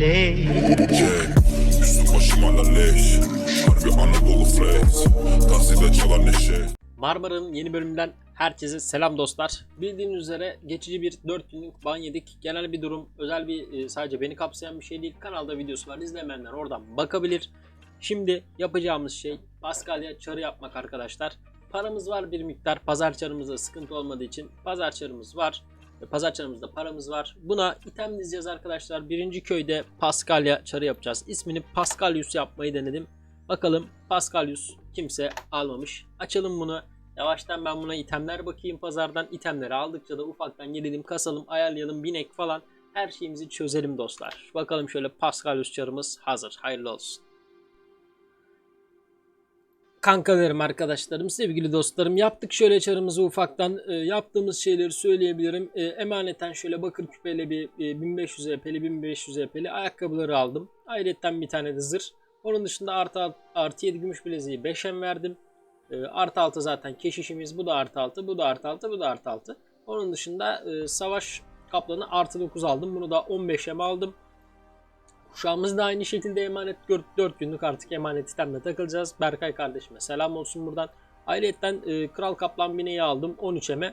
leş Üstüm başım hala leş Harbi Anadolu flex Takside çalan neşe Marmara'nın yeni bölümünden herkese selam dostlar. Bildiğiniz üzere geçici bir 4 günlük ban yedik. Genel bir durum, özel bir e, sadece beni kapsayan bir şey değil. Kanalda videosu var. İzlemeyenler oradan bakabilir. Şimdi yapacağımız şey Paskalya çarı yapmak arkadaşlar. Paramız var bir miktar. Pazar çarımızda sıkıntı olmadığı için pazar çarımız var. Pazar çarımızda paramız var. Buna item dizeceğiz arkadaşlar. Birinci köyde Paskalya çarı yapacağız. İsmini Paskalyus yapmayı denedim. Bakalım Pascalius kimse almamış. Açalım bunu. Yavaştan ben buna itemler bakayım pazardan. itemleri aldıkça da ufaktan gelelim kasalım ayarlayalım binek falan. Her şeyimizi çözelim dostlar. Bakalım şöyle Pascalius çarımız hazır. Hayırlı olsun. Kankalarım, arkadaşlarım, sevgili dostlarım yaptık şöyle çarımızı ufaktan e, yaptığımız şeyleri söyleyebilirim. E, emaneten şöyle bakır küpeli bir e, 1500 EP'li 1500 EP'li ayakkabıları aldım. Ayrıca bir tane de zırh. Onun dışında artı, artı 7 gümüş bileziği 5'em verdim. E, artı 6 zaten keşişimiz bu da artı 6 bu da artı 6 bu da artı 6. Onun dışında e, savaş kaplanı artı 9 aldım. Bunu da 15'em aldım. Kuşağımız da aynı şekilde emanet 4 günlük artık emanet sistemle takılacağız. Berkay kardeşime selam olsun buradan. Ayrıca e, Kral Kaplan bineği aldım 13'eme.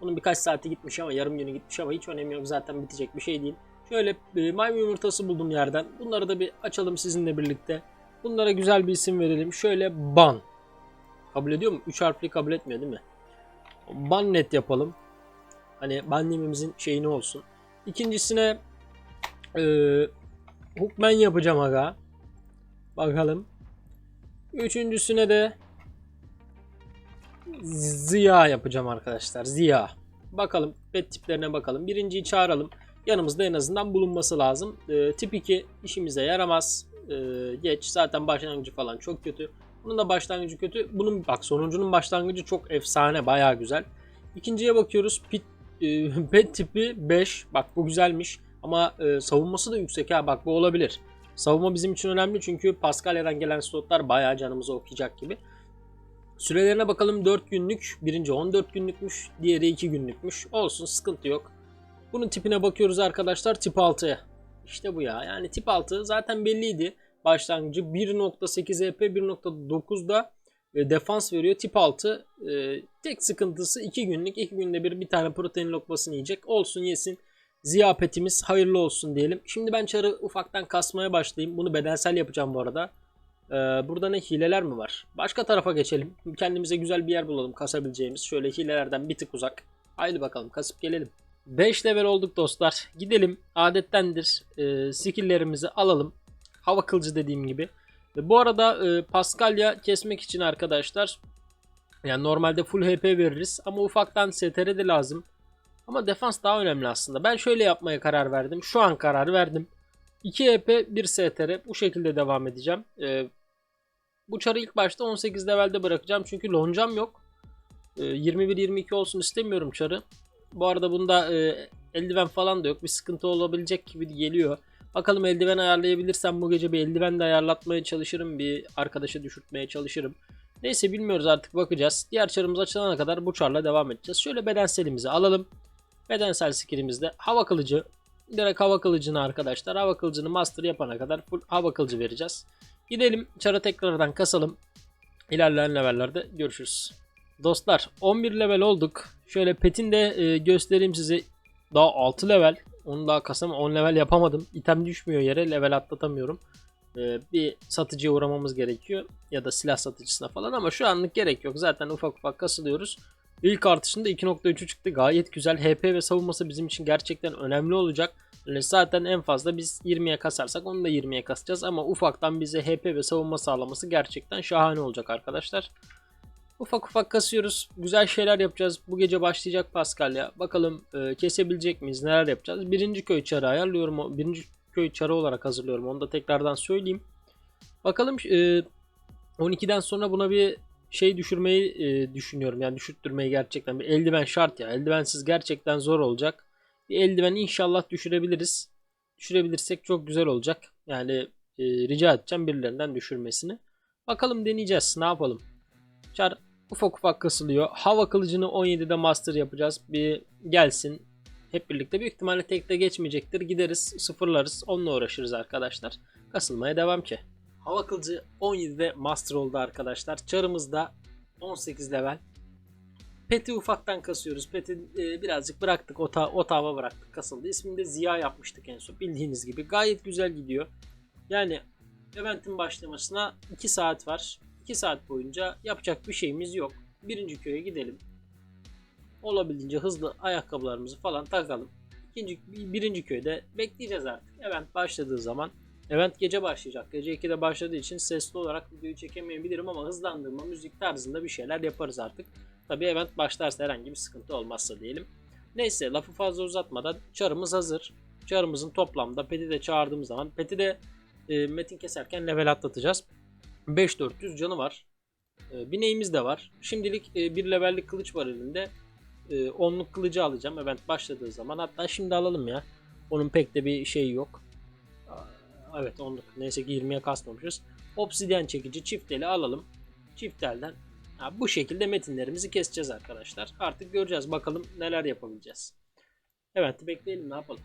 Onun birkaç saati gitmiş ama yarım günü gitmiş ama hiç önemi yok zaten bitecek bir şey değil. Şöyle e, maymun yumurtası buldum yerden. Bunları da bir açalım sizinle birlikte. Bunlara güzel bir isim verelim. Şöyle ban. Kabul ediyor mu? 3 harfli kabul etmiyor değil mi? Ban net yapalım. Hani bannemimizin şeyini olsun. İkincisine e, Hookman yapacağım aga. Bakalım. Üçüncüsüne de Ziya yapacağım arkadaşlar. Ziya. Bakalım pet tiplerine bakalım. Birinciyi çağıralım. Yanımızda en azından bulunması lazım. Ee, tip 2 işimize yaramaz. Ee, geç. Zaten başlangıcı falan çok kötü. Bunun da başlangıcı kötü. Bunun bak sonuncunun başlangıcı çok efsane. Baya güzel. İkinciye bakıyoruz. Pit, e, pet tipi 5. Bak bu güzelmiş. Ama e, savunması da yüksek ha. Bak bu olabilir. Savunma bizim için önemli çünkü Paskalya'dan gelen slotlar bayağı canımızı okuyacak gibi. Sürelerine bakalım 4 günlük. Birinci 14 günlükmüş. Diğeri 2 günlükmüş. Olsun sıkıntı yok. Bunun tipine bakıyoruz arkadaşlar. Tip 6. İşte bu ya. Yani tip 6 zaten belliydi. Başlangıcı 1.8 EP 1.9'da e, defans veriyor. Tip 6 e, tek sıkıntısı 2 günlük. 2 günde bir bir tane protein lokmasını yiyecek. Olsun yesin. Ziyafetimiz hayırlı olsun diyelim. Şimdi ben çarı ufaktan kasmaya başlayayım. Bunu bedensel yapacağım bu arada. Ee, burada ne hileler mi var? Başka tarafa geçelim. Kendimize güzel bir yer bulalım kasabileceğimiz. Şöyle hilelerden bir tık uzak. Haydi bakalım kasıp gelelim. 5 level olduk dostlar. Gidelim. Adettendir. E, skilllerimizi alalım. Hava kılıcı dediğim gibi. Ve bu arada e, Paskalya kesmek için arkadaşlar yani normalde full HP veririz ama ufaktan STR de lazım. Ama defans daha önemli aslında. Ben şöyle yapmaya karar verdim. Şu an karar verdim. 2 EP 1 STR bu şekilde devam edeceğim. Ee, bu çarı ilk başta 18 levelde bırakacağım çünkü loncam yok. Ee, 21-22 olsun istemiyorum çarı. Bu arada bunda e, eldiven falan da yok. Bir sıkıntı olabilecek gibi geliyor. Bakalım eldiven ayarlayabilirsem bu gece bir eldiven de ayarlatmaya çalışırım. Bir arkadaşa düşürtmeye çalışırım. Neyse bilmiyoruz artık bakacağız. Diğer çarımız açılana kadar bu çarla devam edeceğiz. Şöyle bedenselimizi alalım. Bedensel skillimizde hava kılıcı. Direkt hava kılıcını arkadaşlar. Hava kılıcını master yapana kadar full hava kılıcı vereceğiz. Gidelim çara tekrardan kasalım. İlerleyen levellerde görüşürüz. Dostlar 11 level olduk. Şöyle petin de e, göstereyim size. Daha 6 level. Onu daha kasam 10 level yapamadım. İtem düşmüyor yere. Level atlatamıyorum. E, bir satıcıya uğramamız gerekiyor. Ya da silah satıcısına falan ama şu anlık gerek yok. Zaten ufak ufak kasılıyoruz. İlk artışında 2.3'ü çıktı. Gayet güzel. HP ve savunması bizim için gerçekten önemli olacak. Yani zaten en fazla biz 20'ye kasarsak onu da 20'ye kasacağız. Ama ufaktan bize HP ve savunma sağlaması gerçekten şahane olacak arkadaşlar. Ufak ufak kasıyoruz. Güzel şeyler yapacağız. Bu gece başlayacak Paskalya. Bakalım e, kesebilecek miyiz? Neler yapacağız? Birinci köy çarı ayarlıyorum. Birinci köy çarı olarak hazırlıyorum. Onu da tekrardan söyleyeyim. Bakalım e, 12'den sonra buna bir şey düşürmeyi e, düşünüyorum. Yani düşürttürmeyi gerçekten. Bir eldiven şart ya. Eldivensiz gerçekten zor olacak. Bir eldiven inşallah düşürebiliriz. Düşürebilirsek çok güzel olacak. Yani e, rica edeceğim birilerinden düşürmesini. Bakalım deneyeceğiz. Ne yapalım? Çar ufak ufak kasılıyor. Hava kılıcını 17'de master yapacağız. Bir gelsin. hep birlikte büyük ihtimalle tekte geçmeyecektir. Gideriz sıfırlarız onunla uğraşırız arkadaşlar. Kasılmaya devam ki. Hava kılıcı 17'de master oldu arkadaşlar. Çarımızda 18 level. Pet'i ufaktan kasıyoruz. Pet'i e, birazcık bıraktık. Ota, otava bıraktık. Kasıldı. İsmini de Ziya yapmıştık en son. Bildiğiniz gibi. Gayet güzel gidiyor. Yani eventin başlamasına 2 saat var. 2 saat boyunca yapacak bir şeyimiz yok. Birinci köye gidelim. Olabildiğince hızlı ayakkabılarımızı falan takalım. İkinci, birinci köyde bekleyeceğiz artık. Event başladığı zaman Event gece başlayacak. Gece 2'de başladığı için sesli olarak videoyu çekemeyebilirim ama hızlandırma, müzik tarzında bir şeyler yaparız artık. Tabii event başlarsa herhangi bir sıkıntı olmazsa diyelim. Neyse lafı fazla uzatmadan çarımız hazır. Çarımızın toplamda Pet'i de çağırdığımız zaman Pet'i de e, metin keserken level atlatacağız. 5400 canı var. E, bineğimiz de var. Şimdilik e, bir levellik kılıç var elinde. E, onluk kılıcı alacağım event başladığı zaman. Hatta şimdi alalım ya. Onun pek de bir şeyi yok. Evet onluk. Neyse ki 20'ye kasmamışız. Obsidyen çekici çift eli alalım. Çift elden Ha, bu şekilde metinlerimizi keseceğiz arkadaşlar. Artık göreceğiz bakalım neler yapabileceğiz. Event'i bekleyelim ne yapalım.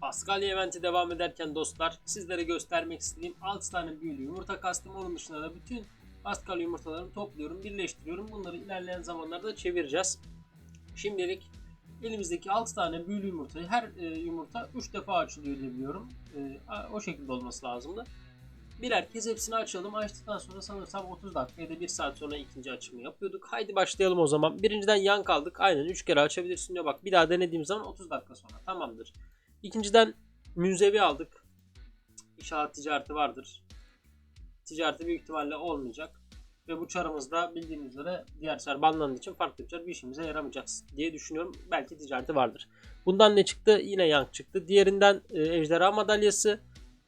Paskalya eventi devam ederken dostlar sizlere göstermek istediğim 6 tane büyülü yumurta kastım. Onun dışında da bütün Paskalya yumurtalarını topluyorum, birleştiriyorum. Bunları ilerleyen zamanlarda çevireceğiz. Şimdilik elimizdeki 6 tane büyülü yumurtayı her e, yumurta 3 defa açılıyor diye biliyorum. E, o şekilde olması lazımdı. Birer kez hepsini açalım. Açtıktan sonra sanırsam 30 dakika ya da 1 saat sonra ikinci açımı yapıyorduk. Haydi başlayalım o zaman. Birinciden yan kaldık. Aynen 3 kere açabilirsin diyor. Bak bir daha denediğim zaman 30 dakika sonra. Tamamdır. İkinciden münzevi aldık. İnşaat ticareti vardır. Ticareti büyük ihtimalle olmayacak. Ve bu çarımızda bildiğiniz üzere diğer çar banlandığı için farklı bir çar bir işimize yaramayacak diye düşünüyorum. Belki ticareti vardır. Bundan ne çıktı? Yine yank çıktı. Diğerinden e, ejderha madalyası.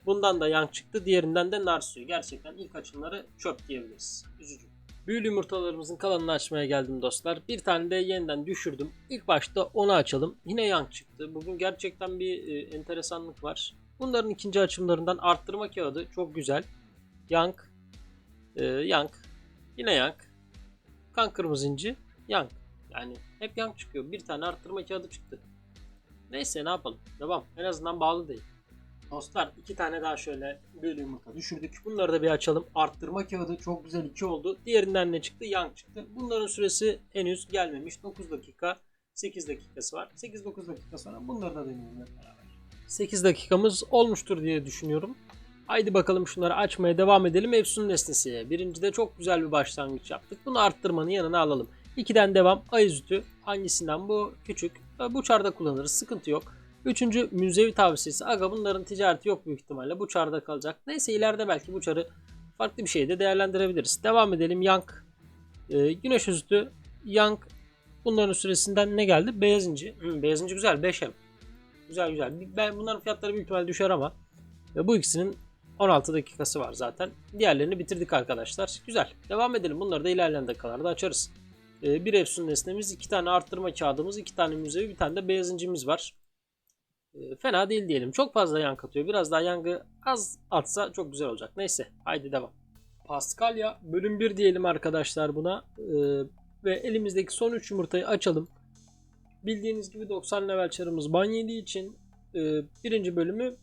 Bundan da yank çıktı. Diğerinden de nar suyu. Gerçekten ilk açımları çöp diyebiliriz. Üzücü. Büyülü yumurtalarımızın kalanını açmaya geldim dostlar. Bir tane de yeniden düşürdüm. İlk başta onu açalım. Yine yank çıktı. Bugün gerçekten bir e, enteresanlık var. Bunların ikinci açımlarından arttırma kağıdı çok güzel. Yank, e, yank, yine yank, kan kırmızı inci, yank. Yani hep yank çıkıyor. Bir tane arttırma kağıdı çıktı. Neyse ne yapalım. Devam. En azından bağlı değil. Dostlar iki tane daha şöyle büyülü yumurta düşürdük. Bunları da bir açalım. Arttırma kağıdı çok güzel iki oldu. Diğerinden ne çıktı? Yank çıktı. Bunların süresi henüz gelmemiş. 9 dakika 8 dakikası var. 8-9 dakika sonra bunları da deneyelim hep beraber. 8 dakikamız olmuştur diye düşünüyorum. Haydi bakalım şunları açmaya devam edelim. Efsun nesnesi. Birincide çok güzel bir başlangıç yaptık. Bunu arttırmanın yanına alalım. 2'den devam. Ayızütü. Hangisinden bu? Küçük. Bu çarda kullanırız. Sıkıntı yok. Üçüncü münzevi tavsiyesi. Aga bunların ticareti yok büyük ihtimalle. Bu çarda kalacak. Neyse ileride belki bu çarı farklı bir şeyde değerlendirebiliriz. Devam edelim. Yank. Ee, güneş özütü. Yank. Bunların süresinden ne geldi? Beyaz inci. İnci güzel. 5M. Güzel güzel. Ben bunların fiyatları büyük ihtimalle düşer ama ve bu ikisinin 16 dakikası var zaten. Diğerlerini bitirdik arkadaşlar. Güzel. Devam edelim. Bunları da ilerleyen dakikalarda açarız. Ee, bir efsun nesnemiz, iki tane arttırma kağıdımız, iki tane müzevi, bir tane de beyaz incimiz var. Ee, fena değil diyelim. Çok fazla yank atıyor. Biraz daha yangı az atsa çok güzel olacak. Neyse. Haydi devam. Paskalya bölüm 1 diyelim arkadaşlar buna. Ee, ve elimizdeki son 3 yumurtayı açalım. Bildiğiniz gibi 90 level çarımız ban yediği için e, birinci bölümü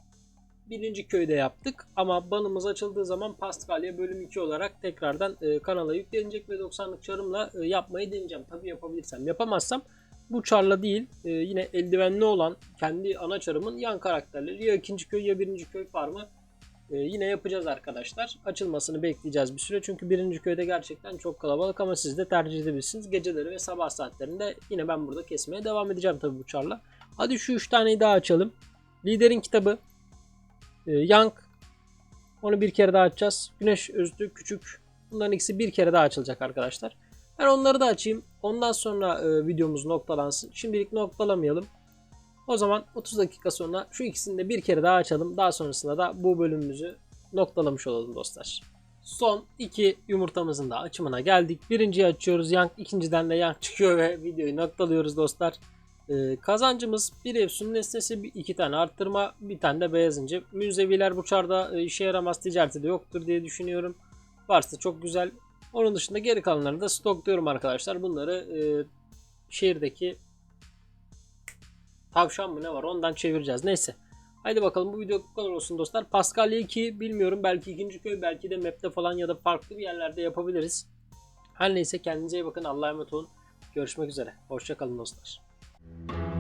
birinci köyde yaptık. Ama banımız açıldığı zaman Paskalya bölüm 2 olarak tekrardan e, kanala yüklenecek ve 90'lık çarımla e, yapmayı deneyeceğim. Tabi yapabilirsem. Yapamazsam bu çarla değil e, yine eldivenli olan kendi ana çarımın yan karakterleri ya ikinci köy ya birinci köy farmı e, yine yapacağız arkadaşlar. Açılmasını bekleyeceğiz bir süre çünkü birinci köyde gerçekten çok kalabalık ama siz de tercih edebilirsiniz. Geceleri ve sabah saatlerinde yine ben burada kesmeye devam edeceğim tabi bu çarla. Hadi şu 3 taneyi daha açalım. Liderin kitabı. E, Yank. Onu bir kere daha açacağız. Güneş özlü küçük. Bunların ikisi bir kere daha açılacak arkadaşlar. Ben onları da açayım. Ondan sonra e, videomuz noktalansın. Şimdilik noktalamayalım. O zaman 30 dakika sonra şu ikisini de bir kere daha açalım. Daha sonrasında da bu bölümümüzü noktalamış olalım dostlar. Son iki yumurtamızın da açımına geldik. Birinciyi açıyoruz. Yank ikinciden de yank çıkıyor ve videoyu noktalıyoruz dostlar. Ee, kazancımız bir efsun nesnesi, bir- iki tane arttırma, bir tane de beyaz ince. Münzeviler bu çarda e, işe yaramaz ticareti de yoktur diye düşünüyorum. Varsa çok güzel. Onun dışında geri kalanlarını da stokluyorum arkadaşlar. Bunları e, şehirdeki tavşan mı ne var ondan çevireceğiz. Neyse. Haydi bakalım bu video bu kadar olsun dostlar. Paskalya 2 bilmiyorum belki ikinci köy belki de map'te falan ya da farklı bir yerlerde yapabiliriz. Her neyse kendinize iyi bakın. Allah'a emanet olun. Görüşmek üzere. Hoşçakalın dostlar. Thank you.